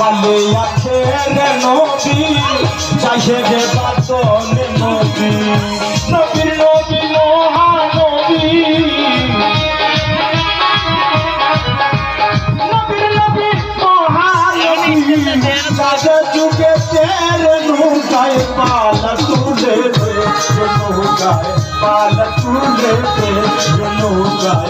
পালে আছে রে নবী চাইছে যে বাতনে নবী। নবীর নবী, মহানবী। নবীর নবী, মহানবী। সাজে যুগে তেরে নৌকায় পালা তুলে নৌকায় পালা তুলে নৌকায়